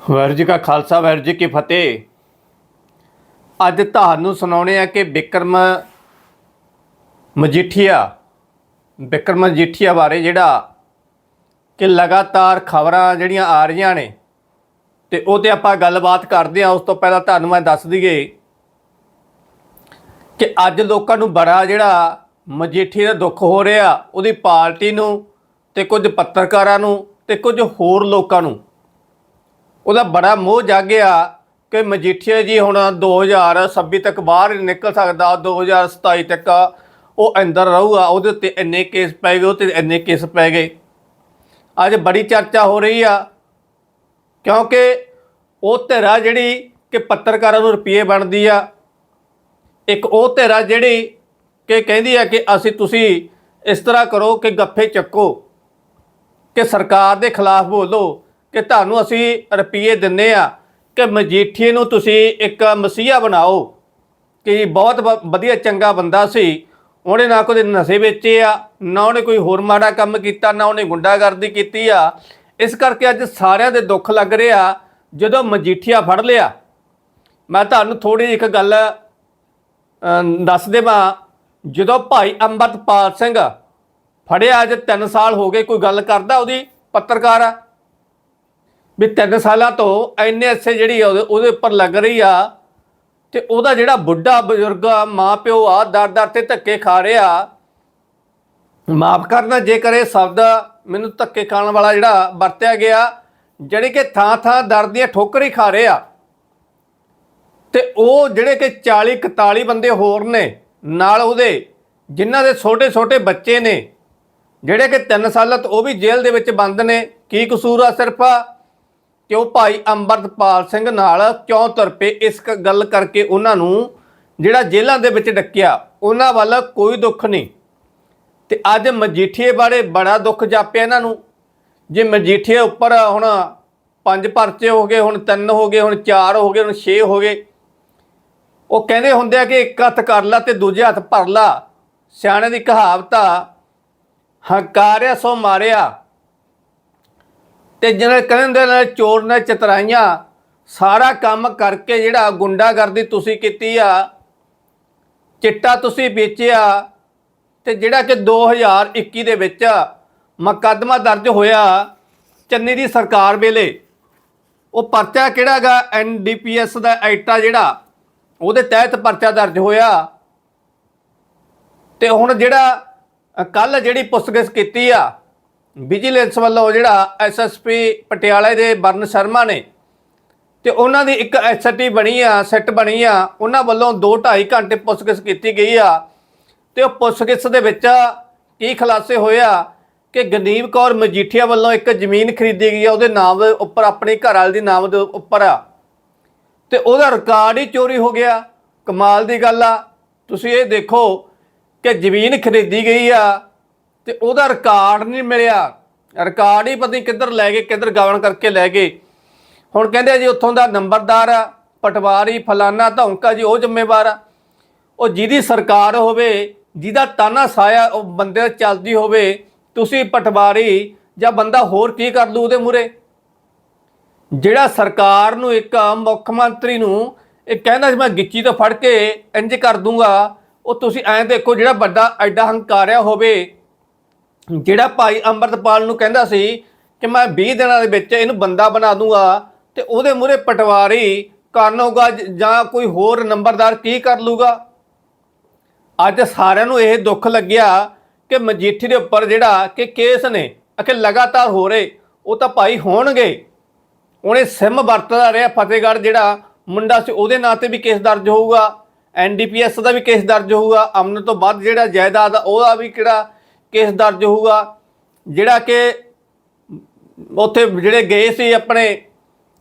ਵਾਹਿਗੁਰੂ ਜੀ ਕਾ ਖਾਲਸਾ ਵਾਹਿਗੁਰੂ ਜੀ ਕੀ ਫਤਿਹ। ਅੱਜ ਤੁਹਾਨੂੰ ਸੁਣਾਉਣੇ ਆ ਕਿ ਵਿਕਰਮ ਮਜੀਠੀਆ ਵਿਕਰਮ ਮਜੀਠੀਆ ਬਾਰੇ ਜਿਹੜਾ ਕਿ ਲਗਾਤਾਰ ਖਬਰਾਂ ਜਿਹੜੀਆਂ ਆ ਰਹੀਆਂ ਨੇ, ਤੇ ਉਹ ਤੇ ਆਪਾਂ ਗੱਲਬਾਤ ਕਰਦੇ ਆ ਉਸ ਤੋਂ ਪਹਿਲਾਂ ਤੁਹਾਨੂੰ ਮੈਂ ਦੱਸ ਦਈਏ ਕਿ ਅੱਜ ਲੋਕਾਂ ਨੂੰ ਬੜਾ ਜਿਹੜਾ ਮਜੀਠੀ ਦਾ ਦੁੱਖ ਹੋ ਰਿਹਾ, ਉਹਦੀ ਪਾਰਟੀ ਨੂੰ ਤੇ ਕੁਝ ਪੱਤਰਕਾਰਾਂ ਨੂੰ ਤੇ ਕੁਝ ਹੋਰ ਲੋਕਾਂ ਨੂੰ। ਉਹਦਾ ਬੜਾ ਮੋਹ ਜਾਗਿਆ ਕਿ ਮਜੀਠੀਆ ਜੀ ਹੁਣ 2026 ਤੱਕ ਬਾਹਰ ਨਿਕਲ ਸਕਦਾ 2027 ਤੱਕ ਉਹ ਅੰਦਰ ਰਹੂਗਾ, ਉਹਦੇ ਉੱਤੇ ਇੰਨੇ ਕੇਸ ਪੈ ਗਏ ਉਹਤੇ ਇੰਨੇ ਕੇਸ ਪੈ ਗਏ। ਅੱਜ ਬੜੀ ਚਰਚਾ ਹੋ ਰਹੀ ਆ, ਕਿਉਂਕਿ ਉਹ ਧਿਰਾ ਜਿਹੜੀ ਕਿ ਪੱਤਰਕਾਰਾਂ ਨੂੰ ਰੁਪਏ ਬਣਦੀ ਆ, ਇੱਕ ਉਹ ਧਿਰਾ ਜਿਹੜੀ ਕਿ ਕਹਿੰਦੀ ਆ ਕਿ ਅਸੀਂ ਤੁਸੀਂ ਇਸ ਤਰ੍ਹਾਂ ਕਰੋ ਕਿ ਗੱਫੇ ਚੱਕੋ, ਕਿ ਸਰਕਾਰ ਦੇ ਖਿਲਾਫ ਬੋਲੋ। ਕਿ ਤੁਹਾਨੂੰ ਅਸੀਂ ਰੁਪਏ ਦਿੰਨੇ ਆ ਕਿ ਮਜੀਠੀਏ ਨੂੰ ਤੁਸੀਂ ਇੱਕ ਮਸੀਹਾ ਬਣਾਓ। ਕਿ ਬਹੁਤ ਵ- ਵਧੀਆ ਚੰਗਾ ਬੰਦਾ ਸੀ। ਉਹਨੇ ਨਾ ਕੋਈ ਨਸ਼ੇ ਵੇਚੇ ਆ, ਨਾ ਉਹਨੇ ਕੋਈ ਹੋਰ ਮਾੜਾ ਕੰਮ ਕੀਤਾ, ਨਾ ਉਹਨੇ ਗੁੰਡਾਗਰਦੀ ਕੀਤੀ ਆ। ਇਸ ਕਰਕੇ ਅੱਜ ਸਾਰਿਆਂ ਦੇ ਦੁੱਖ ਲੱਗ ਰਿਹਾ ਜਦੋਂ ਮਜੀਠੀਆ ਫੜ ਲਿਆ। ਮੈਂ ਤੁਹਾਨੂੰ ਥੋੜੀ ਜਿਹੀ ਇੱਕ ਗੱਲ ਦੱਸ ਦੇਵਾਂ। ਜਦੋਂ ਭਾਈ ਅੰਮ੍ਰਿਤਪਾਲ ਸਿੰਘ ਫੜਿਆ ਅੱਜ 3 ਸਾਲ ਹੋ ਗਏ ਕੋਈ ਗੱਲ ਕਰਦਾ ਉਹਦੀ ਪੱਤਰਕਾਰ ਆ? ਵੀ ਤਿੰਨ ਸਾਲਾਂ ਤੋਂ ਐਨੇ ਐਸੇ ਜਿਹੜੀ ਆ ਉਹਦੇ ਉਹਦੇ ਉੱਪਰ ਲੱਗ ਰਹੀ ਆ ਤੇ ਉਹਦਾ ਜਿਹੜਾ ਬੁੱਢਾ ਬਜ਼ੁਰਗ ਆ, ਮਾਂ ਪਿਓ ਆ, ਦਰ ਦਰ ਤੇ ਧੱਕੇ ਖਾ ਰਿਹਾ ਮਾਫ ਕਰਨਾ ਜੇਕਰ ਇਹ ਸ਼ਬਦ ਮੈਨੂੰ ਧੱਕੇ ਖਾਣ ਵਾਲਾ ਜਿਹੜਾ ਵਰਤਿਆ ਗਿਆ ਜਿਹੜੇ ਕਿ ਥਾਂ ਥਾਂ ਦਰ ਦੀਆਂ ਠੋਕਰੀ ਖਾ ਰਹੇ ਆ। ਤੇ ਉਹ ਜਿਹੜੇ ਕਿ 40 41 ਬੰਦੇ ਹੋਰ ਨੇ, ਨਾਲ ਉਹਦੇ ਜਿਨ੍ਹਾਂ ਦੇ ਛੋਟੇ ਛੋਟੇ ਬੱਚੇ ਨੇ, ਜਿਹੜੇ ਕਿ 3 ਸਾਲਾਂ ਤੋਂ ਉਹ ਵੀ ਜੇਲ੍ਹ ਦੇ ਵਿੱਚ ਬੰਦ ਨੇ, ਕੀ ਕਸੂਰ ਆ ਸਿਰਫ? ਕਿ ਉਹ ਭਾਈ ਅੰਮ੍ਰਿਤਪਾਲ ਸਿੰਘ ਨਾਲ ਕਿਉਂ ਤੁਰ ਪਏ? ਇਸ ਕ- ਗੱਲ ਕਰਕੇ ਉਹਨਾਂ ਨੂੰ ਜਿਹੜਾ ਜੇਲ੍ਹਾਂ ਦੇ ਵਿੱਚ ਡੱਕਿਆ, ਉਹਨਾਂ ਵੱਲ ਕੋਈ ਦੁੱਖ ਨਹੀਂ। ਤੇ ਅੱਜ ਮਜੀਠੀਏ ਬਾਰੇ ਬੜਾ ਦੁੱਖ ਜਾਪਿਆ ਇਹਨਾਂ ਨੂੰ। ਜੇ ਮਜੀਠੀਏ ਉੱਪਰ ਹੁਣ ਪੰਜ ਪਰਚੇ ਹੋ ਗਏ, ਹੁਣ ਤਿੰਨ ਹੋ ਗਏ, ਹੁਣ ਚਾਰ ਹੋ ਗਏ, ਹੁਣ ਛੇ ਹੋ ਗਏ, ਉਹ ਕਹਿੰਦੇ ਹੁੰਦੇ ਆ ਕਿ ਇੱਕ ਹੱਥ ਕਰ ਲਾ ਤੇ ਦੂਜੇ ਹੱਥ ਭਰ ਲਾ। ਸਿਆਣੇ ਦੀ ਕਹਾਵਤ ਆ, ਹੰਕਾਰਿਆ ਸੋ ਮਾਰਿਆ। ਤੇ ਜਿਹਨੇ ਕਹਿੰਦੇ ਨੇ ਚੋਰ ਨੇ ਚਤਰਾਈਆਂ, ਸਾਰਾ ਕੰਮ ਕਰਕੇ ਜਿਹੜਾ ਗੁੰਡਾਗਰਦੀ ਤੁਸੀਂ ਕੀਤੀ ਆ, ਚਿੱਟਾ ਤੁਸੀਂ ਵੇਚਿਆ, ਤੇ ਜਿਹੜਾ ਕਿ 2021 ਦੇ ਵਿੱਚ ਮੁਕੱਦਮਾ ਦਰਜ ਹੋਇਆ ਚੰਨੀ ਦੀ ਸਰਕਾਰ ਵੇਲੇ। ਉਹ ਪਰਚਾ ਕਿਹੜਾਗਾ ਐਨਡੀਪੀਐਸ ਦਾ ਐਕਟਾ ਜਿਹੜਾ, ਉਹਦੇ ਤਹਿਤ ਪਰਚਾ ਦਰਜ ਹੋਇਆ। ਤੇ ਹੁਣ ਜਿਹੜਾ ਕੱਲ ਜਿਹੜੀ ਪੁੱਛਗਿੱਛ ਕੀਤੀ ਆ ਵਿਜੀਲੈਂਸ ਵੱਲੋਂ ਜਿਹੜਾ ਐਸਐਸਪੀ ਪਟਿਆਲੇ ਦੇ ਬਰਨ ਸ਼ਰਮਾ ਨੇ ਤੇ ਉਹਨਾਂ ਦੀ ਇੱਕ ਐਸਟੀ ਬਣੀ ਆ, ਸੈੱਟ ਬਣੀ ਆ, ਉਹਨਾਂ ਵੱਲੋਂ 2 2.5 ਘੰਟੇ ਪੁੱਛਗਿੱਛ ਕੀਤੀ ਗਈ ਆ। ਤੇ ਉਹ ਪੁੱਛਗਿੱਛ ਦੇ ਵਿੱਚ ਕੀ ਖੁਲਾਸੇ ਹੋਇਆ ਕਿ ਗਨੀਵ ਕੌਰ ਮਜੀਠੀਆ ਵੱਲੋਂ ਇੱਕ ਜ਼ਮੀਨ ਖਰੀਦੀ ਗਈ ਆ, ਉਹਦੇ ਨਾਮ ਦੇ ਉੱਪਰ, ਆਪਣੇ ਘਰ ਵਾਲੇ ਦੇ ਨਾਮ ਦੇ ਉੱਪਰ ਆ। ਤੇ ਉਹਦਾ ਰਿਕਾਰਡ ਹੀ ਚੋਰੀ ਹੋ ਗਿਆ। ਕਮਾਲ ਦੀ ਗੱਲ ਆ। ਤੁਸੀਂ ਇਹ ਦੇਖੋ ਕਿ ਜ਼ਮੀਨ ਖਰੀਦੀ ਗਈ ਆ ਤੇ ਉਹਦਾ ਰਿਕਾਰਡ ਨਹੀਂ ਮਿਲਿਆ। ਰਿਕਾਰਡ ਹੀ ਪਤਾ ਨਹੀਂ ਕਿੱਧਰ ਲੈ ਗਏ, ਕਿੱਧਰ ਗਵਨ ਕਰਕੇ ਲੈ ਗਏ। ਹੁਣ ਕਹਿੰਦੇ ਆ ਜੀ ਉੱਥੋਂ ਦਾ ਨੰਬਰਦਾਰ ਆ, ਪਟਵਾਰੀ, ਫਲਾਨਾ, ਧੌਂਕਾ ਜੀ, ਉਹ ਜ਼ਿੰਮੇਵਾਰ ਆ। ਉਹ ਜਿਹਦੀ ਸਰਕਾਰ ਹੋਵੇ, ਜਿਹਦਾ ਤਾਨਾ ਸਾਇਆ ਉਹ ਬੰਦੇ ਤੇ ਚੱਲਦੀ ਹੋਵੇ, ਤੁਸੀਂ ਪਟਵਾਰੀ ਜਾਂ ਬੰਦਾ ਹੋਰ ਕੀ ਕਰ ਲੂ ਉਹਦੇ ਮੂਰੇ ਜਿਹੜਾ ਸਰਕਾਰ ਨੂੰ ਇੱਕ ਮੁੱਖ ਮੰਤਰੀ ਨੂੰ ਇਹ ਕਹਿੰਦਾ ਸੀ, ਮੈਂ ਗਿੱਚੀ ਤੋਂ ਫੜ ਕੇ ਇੰਜ ਕਰ ਦੂੰਗਾ, ਉਹ ਤੁਸੀਂ ਐਂ ਦੇਖੋ ਜਿਹੜਾ ਵੱਡਾ ਐਡਾ ਹੰਕਾਰਿਆ ਹੋਵੇ ਜਿਹੜਾ ਭਾਈ ਅੰਮ੍ਰਿਤਪਾਲ ਨੂੰ ਕਹਿੰਦਾ ਸੀ ਕਿ ਮੈਂ 20 ਦਿਨਾਂ ਦੇ ਵਿੱਚ ਇਹਨੂੰ ਬੰਦਾ ਬਣਾ ਦੂੰਗਾ ਤੇ ਉਹਦੇ ਮੂਹਰੇ ਪਟਵਾਰੀ ਕਰਨ ਜਾਂ ਕੋਈ ਹੋਰ ਨੰਬਰਦਾਰ ਕੀ ਕਰ ਲੂਗਾ ਅੱਜ ਸਾਰਿਆਂ ਨੂੰ ਇਹ ਦੁੱਖ ਲੱਗਿਆ ਕਿ ਮਜੀਠੀ ਦੇ ਉੱਪਰ ਜਿਹੜਾ ਕਿ ਕੇਸ ਨੇ ਅਖੇ ਲਗਾਤਾਰ ਹੋ ਰਹੇ, ਉਹ ਤਾਂ ਭਾਈ ਹੋਣਗੇ। ਉਹਨੇ ਸਿਮ ਵਰਤਦਾ ਰਿਹਾ ਫਤਿਹਗੜ੍ਹ ਜਿਹੜਾ ਮੁੰਡਾ ਸੀ, ਉਹਦੇ ਨਾਂ ਤੇ ਵੀ ਕੇਸ ਦਰਜ ਹੋਊਗਾ ਐਨਡੀਪੀਐਸ ਦਾ ਵੀ ਕੇਸ ਦਰਜ ਹੋਊਗਾ, ਅਮਨ ਤੋਂ ਬਾਅਦ ਜਿਹੜਾ ਜਾਇਦਾਦ ਆ, ਉਹਦਾ ਵੀ ਕਿਹੜਾ ਕੇਸ ਦਰਜ ਹੋਊਗਾ? ਜਿਹੜਾ ਕਿ ਉੱਥੇ ਜਿਹੜੇ ਗਏ ਸੀ ਆਪਣੇ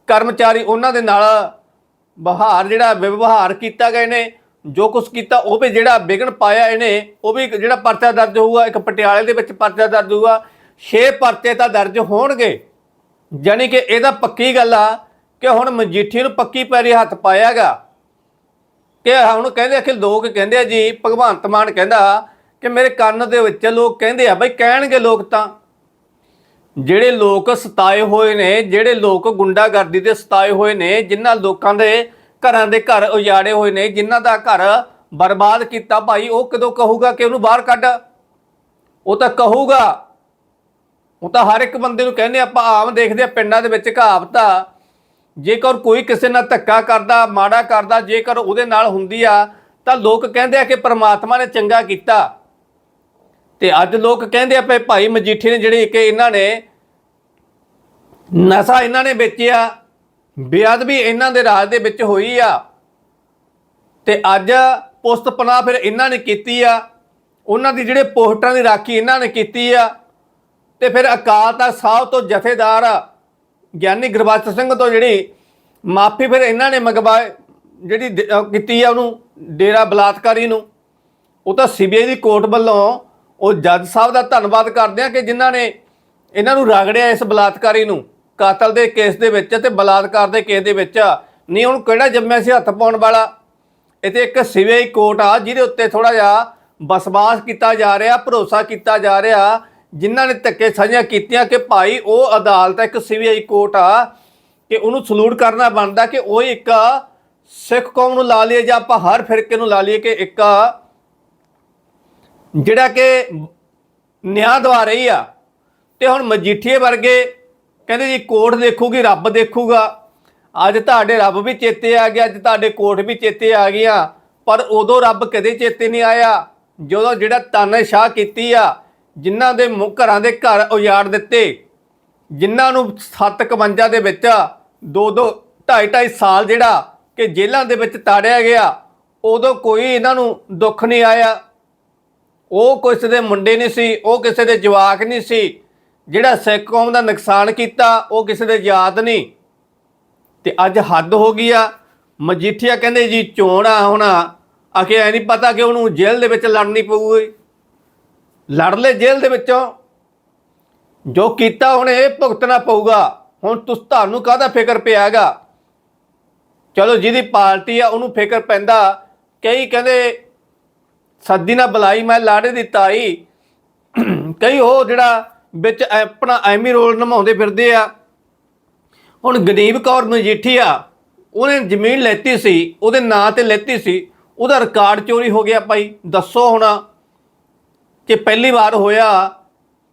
ਕਰਮਚਾਰੀ, ਉਹਨਾਂ ਦੇ ਨਾਲ ਬਹਾਰ ਜਿਹੜਾ ਵਿਵਹਾਰ ਕੀਤਾ ਗਏ ਨੇ, ਜੋ ਕੁਝ ਕੀਤਾ, ਉਹ ਵੀ ਜਿਹੜਾ ਵਿਗਨ ਪਾਇਆ ਇਹਨੇ, ਉਹ ਵੀ ਜਿਹੜਾ ਪਰਚਾ ਦਰਜ ਹੋਊਗਾ, ਇੱਕ ਪਟਿਆਲੇ ਦੇ ਵਿੱਚ ਪਰਚਾ ਦਰਜ ਹੋਊਗਾ 6 ਪਰਚੇ ਤਾਂ ਦਰਜ ਹੋਣਗੇ। ਜਾਣੀ ਕਿ ਇਹਦਾ ਪੱਕੀ ਗੱਲ ਆ ਕਿ ਹੁਣ ਮਜੀਠੀ ਨੂੰ ਪੱਕੀ ਪੈਰੀ ਹੱਥ ਪਾਇਆਗਾ। ਕਿ ਹੁਣ ਕਹਿੰਦੇ ਕਿ ਲੋਕ ਕਹਿੰਦੇ ਆ ਜੀ, ਭਗਵੰਤ ਮਾਨ ਕਹਿੰਦਾ ਕਿ ਮੇਰੇ ਕੰਨ ਦੇ ਵਿੱਚ ਲੋਕ ਕਹਿੰਦੇ ਆ, ਬਈ ਕਹਿਣਗੇ ਲੋਕ ਤਾਂ। ਜਿਹੜੇ ਲੋਕ ਸਤਾਏ ਹੋਏ ਨੇ, ਜਿਹੜੇ ਲੋਕ ਗੁੰਡਾਗਰਦੀ ਦੇ ਸਤਾਏ ਹੋਏ ਨੇ, ਜਿਨ੍ਹਾਂ ਲੋਕਾਂ ਦੇ ਘਰਾਂ ਦੇ ਘਰ ਉਜਾੜੇ ਹੋਏ ਨੇ, ਜਿਨ੍ਹਾਂ ਦਾ ਘਰ ਬਰਬਾਦ ਕੀਤਾ, ਭਾਈ ਉਹ ਕਦੋਂ ਕਹੂਗਾ ਕਿ ਉਹਨੂੰ ਬਾਹਰ ਕੱਢ? ਉਹ ਤਾਂ ਕਹੂਗਾ। ਉਹ ਤਾਂ ਹਰ ਇੱਕ ਬੰਦੇ ਨੂੰ ਕਹਿੰਦੇ ਆਪਾਂ ਆਮ ਦੇਖਦੇ ਆ, ਪਿੰਡਾਂ ਦੇ ਵਿੱਚ ਕਹਾਵਤ ਜੇਕਰ ਕੋਈ ਕਿਸੇ ਨਾਲ ਧੱਕਾ ਕਰਦਾ, ਮਾੜਾ ਕਰਦਾ, ਜੇਕਰ ਉਹਦੇ ਨਾਲ ਹੁੰਦੀ ਆ, ਤਾਂ ਲੋਕ ਕਹਿੰਦੇ ਆ ਕਿ ਪ੍ਰਮਾਤਮਾ ਨੇ ਚੰਗਾ ਕੀਤਾ। ਤੇ ਅੱਜ ਲੋਕ ਕਹਿੰਦੇ ਆ ਭਈ ਭਾਈ ਮਜੀਠੀ ਨੇ ਜਿਹੜੇ ਕਿ ਇਹਨਾਂ ਨੇ ਨਸ਼ਾ ਇਹਨਾਂ ਨੇ ਵੇਚਿਆ, ਬੇਅਦਬੀ ਇਹਨਾਂ ਦੇ ਰਾਜ ਦੇ ਵਿੱਚ ਹੋਈ ਆ। ਤੇ ਅੱਜ ਪੁਸਤ ਪਨਾਹ ਫਿਰ ਇਹਨਾਂ ਨੇ ਕੀਤੀ ਆ, ਉਹਨਾਂ ਦੀ ਜਿਹੜੇ ਪੋਸਟਾਂ ਦੀ ਰਾਖੀ ਇਹਨਾਂ ਨੇ ਕੀਤੀ ਆ, ਤੇ ਫਿਰ ਅਕਾਲ ਤਖਤ ਸਾਹਿਬ ਤੋਂ ਜਥੇਦਾਰ ਗਿਆਨੀ ਗੁਰਬਖਸ਼ ਸਿੰਘ ਤੋਂ ਜਿਹੜੀ ਮਾਫੀ ਫਿਰ ਇਹਨਾਂ ਨੇ ਮੰਗਵਾਏ ਜਿਹੜੀ ਕੀਤੀ ਆ ਉਹਨੂੰ ਡੇਰਾ ਬਲਾਤਕਾਰੀ ਨੂੰ। ਉਹ ਤਾਂ ਸੀਬੀਆਈ ਦੀ ਕੋਰਟ ਵੱਲੋਂ ਉਹ ਜੱਜ ਸਾਹਿਬ ਦਾ ਧੰਨਵਾਦ ਕਰਦੇ ਆ ਕਿ ਜਿਨ੍ਹਾਂ ਨੇ ਇਹਨਾਂ ਨੂੰ ਰਗੜਿਆ ਇਸ ਬਲਾਤਕਾਰੀ ਨੂੰ ਕਾਤਲ ਦੇ ਕੇਸ ਦੇ ਵਿੱਚ ਤੇ ਬਲਾਤਕਾਰ ਦੇ ਕੇਸ ਦੇ ਵਿੱਚ। ਨਹੀਂ ਉਹਨੂੰ ਕਿਹੜਾ ਜੰਮਿਆ ਸੀ ਹੱਥ ਪਾਉਣ ਵਾਲਾ? ਇਹ ਤੇ ਇੱਕ ਸੀਬੀਆਈ ਕੋਰਟ ਆ ਜਿਹਦੇ ਉੱਤੇ ਥੋੜਾ ਜਿਹਾ ਬਸਵਾਸ ਕੀਤਾ ਜਾ ਰਿਹਾ ਭਰੋਸਾ ਕੀਤਾ ਜਾ ਰਿਹਾ। ਜਿਨ੍ਹਾਂ ਨੇ ਧੱਕੇ ਸਾਂਝੀਆਂ ਕੀਤੀਆਂ ਕਿ ਭਾਈ ਉਹ ਅਦਾਲਤ ਆ, ਇੱਕ ਸੀਬੀਆਈ ਕੋਰਟ ਆ ਕਿ ਉਹਨੂੰ ਸਲੂਟ ਕਰਨਾ ਬਣਦਾ ਕਿ ਉਹ ਇੱਕ ਸਿੱਖ ਕੌਮ ਨੂੰ ਲਾ ਲਈਏ ਜਾਂ ਆਪਾਂ ਹਰ ਫਿਰਕੇ ਨੂੰ ਲਾ ਲਈਏ ਕਿ ਇੱਕ ਜਿਹੜਾ ਕਿ ਨਿਆਂ ਦਵਾ ਰਹੀ ਆ। ਤੇ ਹੁਣ ਮਜੀਠੀਏ ਵਰਗੇ ਕਹਿੰਦੇ ਜੀ ਕੋਰਟ ਦੇਖੂਗੀ, ਰੱਬ ਦੇਖੂਗਾ। ਅੱਜ ਤੁਹਾਡੇ ਰੱਬ ਵੀ ਚੇਤੇ ਆ ਗਿਆ, ਅੱਜ ਤੁਹਾਡੇ ਕੋਰਟ ਵੀ ਚੇਤੇ ਆ ਗਈਆਂ। ਪਰ ਉਦੋਂ ਰੱਬ ਕਦੇ ਚੇਤੇ ਨਹੀਂ ਆਇਆ। ਜਦੋਂ ਜਿਹੜਾ ਤਾਨਾਸ਼ਾਹ ਕੀਤੀ ਆ, ਜਿਨ੍ਹਾਂ ਦੇ ਘਰਾਂ ਦੇ ਘਰ ਉਜਾੜ ਦਿੱਤੇ, ਜਿਨ੍ਹਾਂ ਨੂੰ 751 ਦੇ ਵਿੱਚ ਦੋ ਦੋ, ਢਾਈ ਢਾਈ ਸਾਲ ਜਿਹੜਾ ਕਿ ਜੇਲ੍ਹਾਂ ਦੇ ਵਿੱਚ ਤਾੜਿਆ ਗਿਆ, ਉਦੋਂ ਕੋਈ ਇਹਨਾਂ ਨੂੰ ਦੁੱਖ ਨਹੀਂ ਆਇਆ। ਉਹ ਕਿਸੇ ਦੇ ਮੁੰਡੇ ਨਹੀਂ ਸੀ, ਉਹ ਕਿਸੇ ਦੇ ਜਵਾਕ ਨਹੀਂ ਸੀ। ਜਿਹੜਾ ਸਿੱਖ ਕੌਮ ਦਾ ਨੁਕਸਾਨ ਕੀਤਾ, ਉਹ ਕਿਸੇ ਦੇ ਯਾਦ ਨਹੀਂ। ਤੇ ਅੱਜ ਹੱਦ ਹੋ ਗਈ ਆ। ਮਜੀਠੀਆ ਕਹਿੰਦੇ ਜੀ, ਚੋਣ ਆ ਹੁਣ। ਆਖੇ ਐ ਨਹੀਂ ਪਤਾ ਕਿ ਉਹਨੂੰ ਜੇਲ੍ਹ ਦੇ ਵਿੱਚ ਲੜਨੀ ਪਊਗੀ। ਲੜ ਲੈ ਜੇਲ੍ਹ ਦੇ ਵਿੱਚੋਂ। ਜੋ ਕੀਤਾ ਹੁਣ ਇਹ ਭੁਗਤਣਾ ਪਊਗਾ। ਹੁਣ ਤੁਸ ਤੁਹਾਨੂੰ ਕਾਹਦਾ ਫਿਕਰ ਪਿਆਗਾ? ਚਲੋ ਜਿਹਦੀ ਪਾਰਟੀ ਆ, ਉਹਨੂੰ ਫਿਕਰ ਪੈਂਦਾ। ਕਈ ਕਹਿੰਦੇ ਸੱਦੀ ਨਾ ਬੁਲਾਈ, ਮੈਂ ਲਾੜੇ ਦੀ ਤਾਈ। ਕਈ ਉਹ ਜਿਹੜਾ ਵਿੱਚ ਆਪਣਾ ਐਮੀ ਰੋਲ ਨਿਭਾਉਂਦੇ ਫਿਰਦੇ ਆ। ਹੁਣ ਗਨੀਬ ਕੌਰ ਮਜੀਠੀਆ ਉਹਨੇ ਜ਼ਮੀਨ ਲੈਤੀ ਸੀ, ਉਹਦੇ ਨਾਂ ਤੇ ਲੈਤੀ ਸੀ, ਉਹਦਾ ਰਿਕਾਰਡ ਚੋਰੀ ਹੋ ਗਿਆ ਭਾਈ, ਦੱਸੋ ਹੁਣ ਕਿ ਪਹਿਲੀ ਵਾਰ ਹੋਇਆ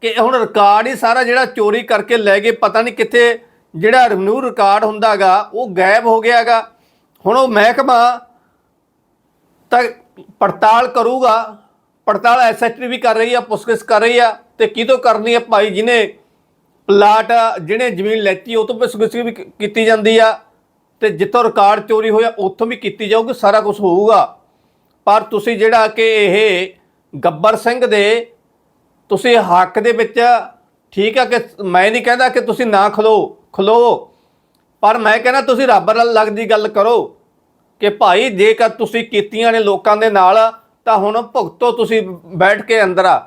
ਕਿ ਹੁਣ ਰਿਕਾਰਡ ਹੀ ਸਾਰਾ ਜਿਹੜਾ ਚੋਰੀ ਕਰਕੇ ਲੈ ਗਏ, ਪਤਾ ਨਹੀਂ ਕਿੱਥੇ ਜਿਹੜਾ ਰਿਵਨਿਊ ਰਿਕਾਰਡ ਹੁੰਦਾਗਾ, ਉਹ ਗਾਇਬ ਹੋ ਗਿਆਗਾ। ਹੁਣ ਉਹ ਮਹਿਕਮਾ ਤਾਂ ਪੜਤਾਲ ਕਰੂਗਾ, ਪੜਤਾਲ ਐਸਐਚਟੀ ਵੀ ਕਰ ਰਹੀ ਆ, ਪੁੱਛਗਿੱਛ ਕਰ ਰਹੀ ਆ, ਤੇ ਕਿਹਦੋਂ ਕਰਨੀ ਆ ਭਾਈ ਜਿਹਨੇ ਪਲਾਟ ਜਿਹਨੇ ਜ਼ਮੀਨ ਲੈਤੀ, ਉਹ ਤੋਂ ਪੁੱਛਗਿੱਛ ਵੀ ਕੀਤੀ ਜਾਂਦੀ ਆ, ਤੇ ਜਿੱਥੋਂ ਰਿਕਾਰਡ ਚੋਰੀ ਹੋਇਆ, ਉੱਥੋਂ ਵੀ ਕੀਤੀ ਜਾਊਗੀ, ਸਾਰਾ ਕੁਝ ਹੋਊਗਾ। ਪਰ ਤੁਸੀਂ ਜਿਹੜਾ ਕਿ ਇਹ ਗੱਬਰ ਸਿੰਘ ਦੇ, ਤੁਸੀਂ ਹੱਕ ਦੇ ਵਿੱਚ, ਠੀਕ ਆ ਕਿ ਮੈਂ ਨਹੀਂ ਕਹਿੰਦਾ ਕਿ ਤੁਸੀਂ ਨਾ ਖਲੋ ਖਲੋ, ਪਰ ਮੈਂ ਕਹਿੰਦਾ ਤੁਸੀਂ ਰੱਬ ਨਾਲ ਲੱਗਦੀ ਗੱਲ ਕਰੋ। ਕਿ ਭਾਈ ਜੇਕਰ ਤੁਸੀਂ ਕੀਤੀਆਂ ਨੇ ਲੋਕਾਂ ਦੇ ਨਾਲ, ਤਾਂ ਹੁਣ ਭੁਗਤੋ ਤੁਸੀਂ ਬੈਠ ਕੇ ਅੰਦਰ ਆ।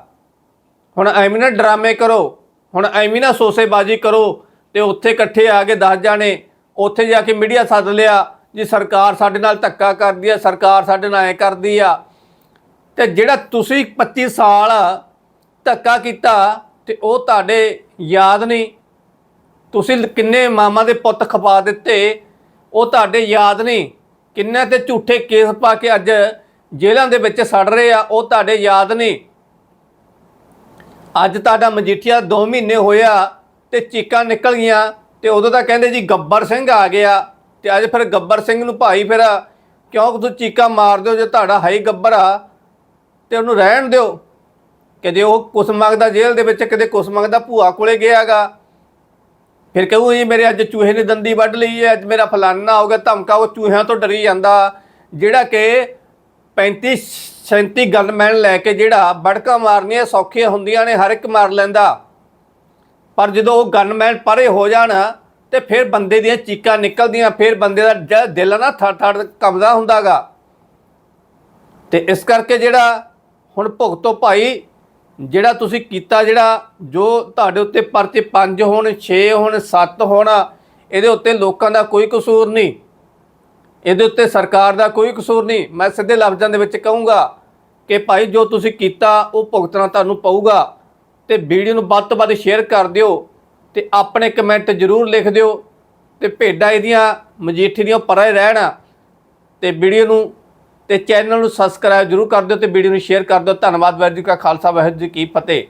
ਹੁਣ ਐਵੇਂ ਨਾ ਡਰਾਮੇ ਕਰੋ, ਹੁਣ ਐਵੇਂ ਨਾ ਸੋਸੇਬਾਜ਼ੀ ਕਰੋ, ਤੇ ਉੱਥੇ ਇਕੱਠੇ ਆ ਕੇ ਦੱਸ ਜਾਣੇ, ਉੱਥੇ ਜਾ ਕੇ ਮੀਡੀਆ ਸੱਦ ਲਿਆ ਜੀ ਸਰਕਾਰ ਸਾਡੇ ਨਾਲ ਧੱਕਾ ਕਰਦੀ ਆ, ਸਰਕਾਰ ਸਾਡੇ ਨਾਲ ਐ ਕਰਦੀ ਆ। ਤੇ ਜਿਹੜਾ ਤੁਸੀਂ 25 ਸਾਲ ਧੱਕਾ ਕੀਤਾ, ਤੇ ਉਹ ਤੁਹਾਡੇ ਯਾਦ ਨਹੀਂ। ਤੁਸੀਂ ਕਿੰਨੇ ਮਾਮਾ ਦੇ ਪੁੱਤ ਖਪਾ ਦਿੱਤੇ, ਉਹ ਤੁਹਾਡੇ ਯਾਦ ਨਹੀਂ। ਕਿੰਨੇ ਤੇ ਝੂਠੇ ਕੇਸ ਪਾ ਕੇ ਅੱਜ ਜੇਲ੍ਹਾਂ ਦੇ ਵਿੱਚ ਸੜ ਰਹੇ ਆ, ਉਹ ਤੁਹਾਡੇ ਯਾਦ ਨਹੀਂ ਅੱਜ ਤੁਹਾਡਾ ਮਜੀਠੀਆ 2 ਮਹੀਨੇ ਹੋਇਆ ਤੇ ਚੀਕਾਂ ਨਿਕਲ ਗਈਆਂ ਤੇ ਉਦੋਂ ਤਾਂ ਕਹਿੰਦੇ ਜੀ ਗੱਬਰ ਸਿੰਘ ਆ ਗਿਆ ਤੇ ਅੱਜ ਫਿਰ ਗੱਬਰ ਸਿੰਘ ਨੂੰ ਭਾਈ ਫਿਰ ਕਿਉਂ ਤੁਸੀਂ ਚੀਕਾਂ ਮਾਰ ਦਿਓ ਜੇ ਤੁਹਾਡਾ ਹਾਈ ਗੱਬਰ ਆ? ਤੇ ਉਹਨੂੰ ਰਹਿਣ ਦਿਓ। ਕਦੇ ਉਹ ਕੁਛ ਮੰਗਦਾ ਜੇਲ੍ਹ ਦੇ ਵਿੱਚ, ਕਦੇ ਕੁਛ ਮੰਗਦਾ ਭੂਆ ਕੋਲੇ ਗਿਆਗਾ ਫਿਰ ਕਹੂ ਜੀ ਮੇਰੇ ਅੱਜ ਚੂਹੇ ਨੇ ਦੰਦੀ ਵੱਢ ਲਈ ਹੈ, ਅੱਜ ਮੇਰਾ ਫਲਾਨਾ ਹੋ ਗਿਆ ਧਮਕਾ, ਉਹ ਚੂਹਿਆਂ ਤੋਂ ਡਰੀ ਜਾਂਦਾ। ਜਿਹੜਾ ਕਿ 35 37 ਗਨਮੈਨ ਲੈ ਕੇ ਜਿਹੜਾ ਬੜਕਾ ਮਾਰਨੀਆਂ ਸੌਖੀਆਂ ਹੁੰਦੀਆਂ ਨੇ, ਹਰ ਇੱਕ ਮਾਰ ਲੈਂਦਾ। ਪਰ ਜਦੋਂ ਉਹ ਗਨਮੈਨ ਪਰੇ ਹੋ ਜਾਣ ਤੇ ਫਿਰ ਬੰਦੇ ਦੀਆਂ ਚੀਕਾਂ ਨਿਕਲਦੀਆਂ, ਫਿਰ ਬੰਦੇ ਦਾ ਜਿਹੜਾ ਦਿਲ ਆ ਨਾ ਥੜ ਥੜ ਕੰਬਦਾ ਹੁੰਦਾਗਾ। ਤੇ ਇਸ ਕਰਕੇ ਜਿਹੜਾ ਹੁਣ ਭੁਗਤੋ ਭਾਈ ਜਿਹੜਾ ਤੁਸੀਂ ਕੀਤਾ ਜਿਹੜਾ, ਜੋ ਤੁਹਾਡੇ ਉੱਤੇ ਪਰਚੇ 5 ਹੋਣ 6 ਹੋਣ 7 ਹੋਣ, ਇਹਦੇ ਉੱਤੇ ਲੋਕਾਂ ਦਾ ਕੋਈ ਕਸੂਰ ਨਹੀਂ। ਇਹਦੇ ਉੱਤੇ ਸਰਕਾਰ ਦਾ ਕੋਈ ਕਸੂਰ ਨਹੀਂ। ਮੈਂ ਸਿੱਧੇ ਲਫ਼ਜ਼ਾਂ ਦੇ ਵਿੱਚ ਕਹੂੰਗਾ ਕਿ ਭਾਈ ਜੋ ਤੁਸੀਂ ਕੀਤਾ, ਉਹ ਭੁਗਤਣਾ ਤੁਹਾਨੂੰ ਪਊਗਾ। ਤੇ ਵੀਡੀਓ ਨੂੰ ਵੱਧ ਤੋਂ ਵੱਧ ਸ਼ੇਅਰ ਕਰ ਦਿਓ ਤੇ ਆਪਣੇ ਕਮੈਂਟ ਜ਼ਰੂਰ ਲਿਖ ਦਿਓ ਤੇ ਭੇਡਾਂ ਇਹਦੀਆਂ ਮਜੀਠੀ ਦੀਆਂ ਪਰਾਂ ਹੀ ਰਹਿਣ ਤੇ ਵੀਡੀਓ ਨੂੰ ਤੇ ਚੈਨਲ ਨੂੰ ਸਬਸਕ੍ਰਾਈਬ ਜ਼ਰੂਰ ਕਰ ਦਿਓ ਤੇ ਵੀਡੀਓ ਨੂੰ ਸ਼ੇਅਰ ਕਰ ਦਿਓ। ਧੰਨਵਾਦ ਵਾਹਿਗੁਰੂ ਜੀ ਕਾ ਖਾਲਸਾ, ਵਾਹਿਗੁਰੂ ਜੀ ਕੀ ਫਤਿਹ।